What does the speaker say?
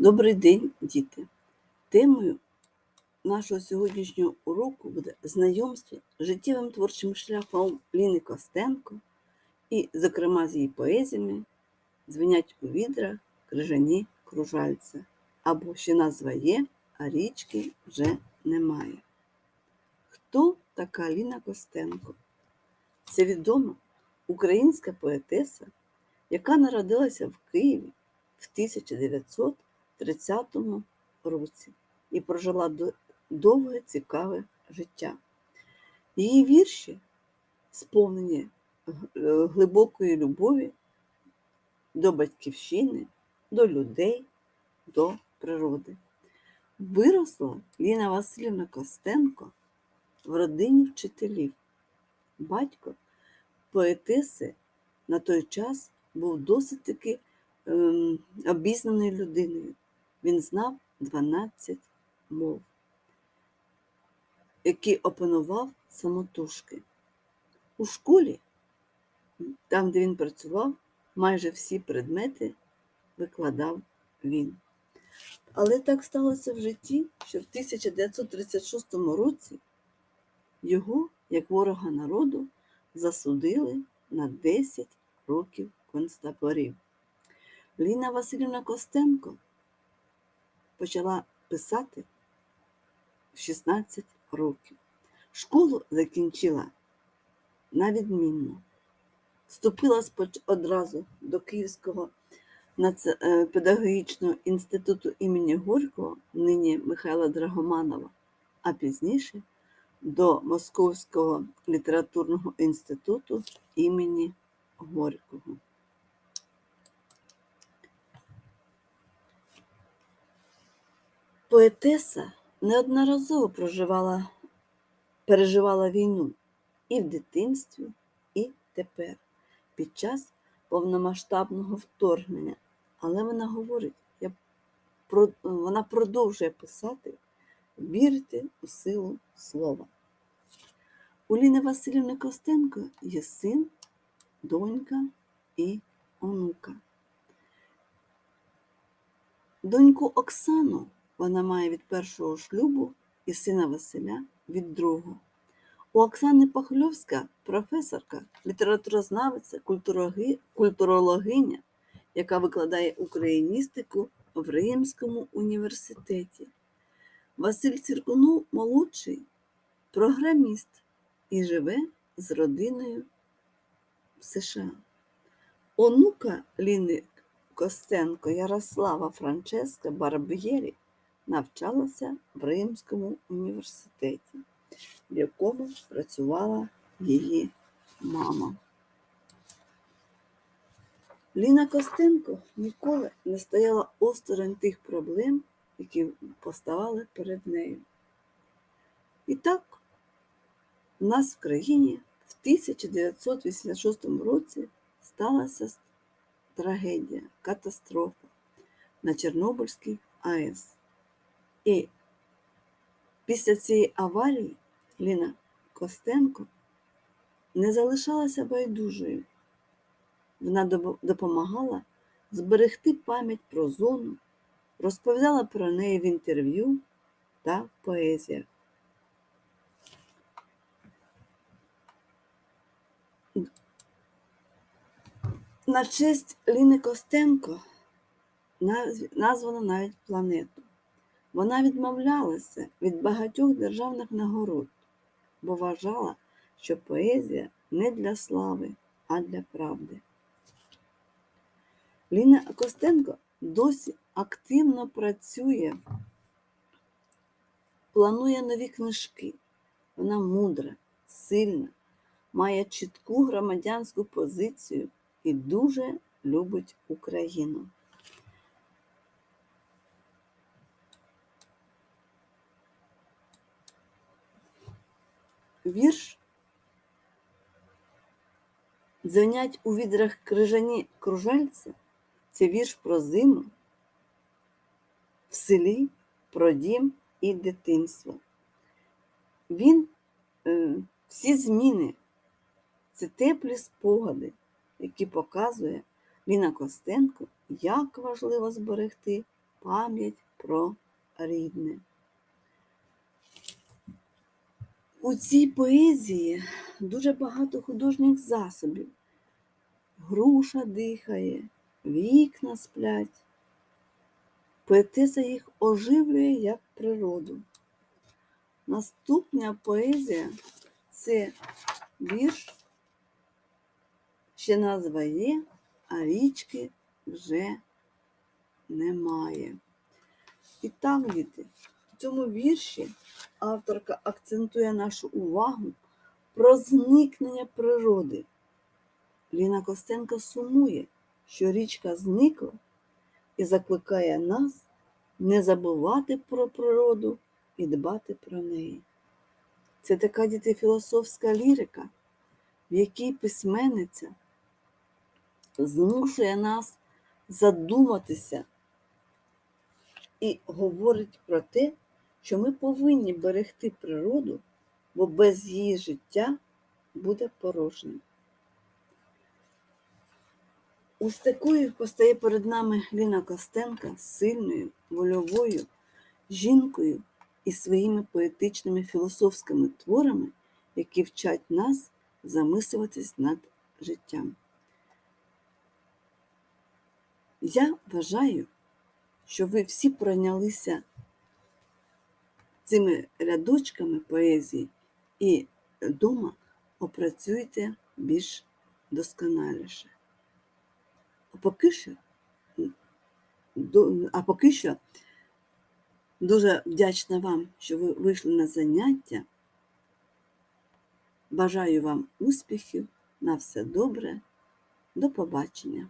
Добрий день, діти! Темою нашого сьогоднішнього уроку буде знайомство з життєвим творчим шляхом Ліни Костенко і, зокрема, з її поезіями Дзвенять у відрах крижані кружальця, або ще назва є, а річки вже немає. Хто така Ліна Костенко? Це відома українська поетеса, яка народилася в Києві в 1930 році і прожила довге цікаве життя. Її вірші сповнені е, глибокої любові до батьківщини, до людей, до природи. Виросла Ліна Васильівна Костенко в родині вчителів. Батько поетеси на той час був досить таки ем, обізнаною людиною. Він знав 12 мов, які опанував самотужки. У школі, там, де він працював, майже всі предмети викладав він. Але так сталося в житті, що в 1936 році його, як ворога народу, засудили на 10 років концтаборів. Ліна Васильівна Костенко почала писати в 16 років. Школу закінчила на відмінно. Вступила одразу до Київського е, педагогічного інституту імені Горького, нині Михайла Драгоманова, а пізніше до Московського літературного інституту імені Горького. Поетеса неодноразово проживала, переживала війну і в дитинстві, і тепер, під час повномасштабного вторгнення. Але вона говорить, я, вона продовжує писати, вірити у силу слова. У Ліни Васильівни Костенко є син, донька і онука. Доньку Оксану вона має від першого шлюбу і сина Василя від другого. У Оксани Пахльовська професорка, літературознавиця, культурологи- культурологиня, яка викладає україністику в Римському університеті. Василь Ціркунов молодший програміст і живе з родиною в США. Онука Ліни Костенко Ярослава Франческа Барб'єрі навчалася в Римському університеті, в якому працювала її мама. Ліна Костенко ніколи не стояла осторонь тих проблем, які поставали перед нею. І так, у нас в країні в 1986 році сталася трагедія, катастрофа на Чорнобильській АЕС. І після цієї аварії Ліна Костенко не залишалася байдужою. Вона допомагала зберегти пам'ять про зону, розповідала про неї в інтерв'ю та в поезіях. На честь Ліни Костенко наз- названо навіть планету. Вона відмовлялася від багатьох державних нагород, бо вважала, що поезія не для слави, а для правди. Ліна Костенко досі активно працює, планує нові книжки. Вона мудра, сильна, має чітку громадянську позицію і дуже любить Україну. Вірш Дзвенять у відрах крижані кружальці це вірш про зиму в селі, про дім і дитинство. Він е, всі зміни це теплі спогади, які показує Ліна Костенко, як важливо зберегти пам'ять про рідне. У цій поезії дуже багато художніх засобів. Груша дихає, вікна сплять. Поетеса їх оживлює як природу. Наступна поезія це вірш, ще назва є, а річки вже немає. І так, діти, цьому вірші авторка акцентує нашу увагу про зникнення природи. Ліна Костенко сумує, що річка зникла і закликає нас не забувати про природу і дбати про неї. Це така діти філософська лірика, в якій письменниця змушує нас задуматися і говорить про те, що ми повинні берегти природу, бо без її життя буде порожнім. Ось такою постає перед нами Ліна Костенка сильною, вольовою жінкою і своїми поетичними філософськими творами, які вчать нас замислюватись над життям. Я вважаю, що ви всі пройнялися цими рядочками поезії і вдома опрацюєте більш досконаліше. А поки що, а поки що дуже вдячна вам, що ви вийшли на заняття. Бажаю вам успіхів, на все добре, до побачення.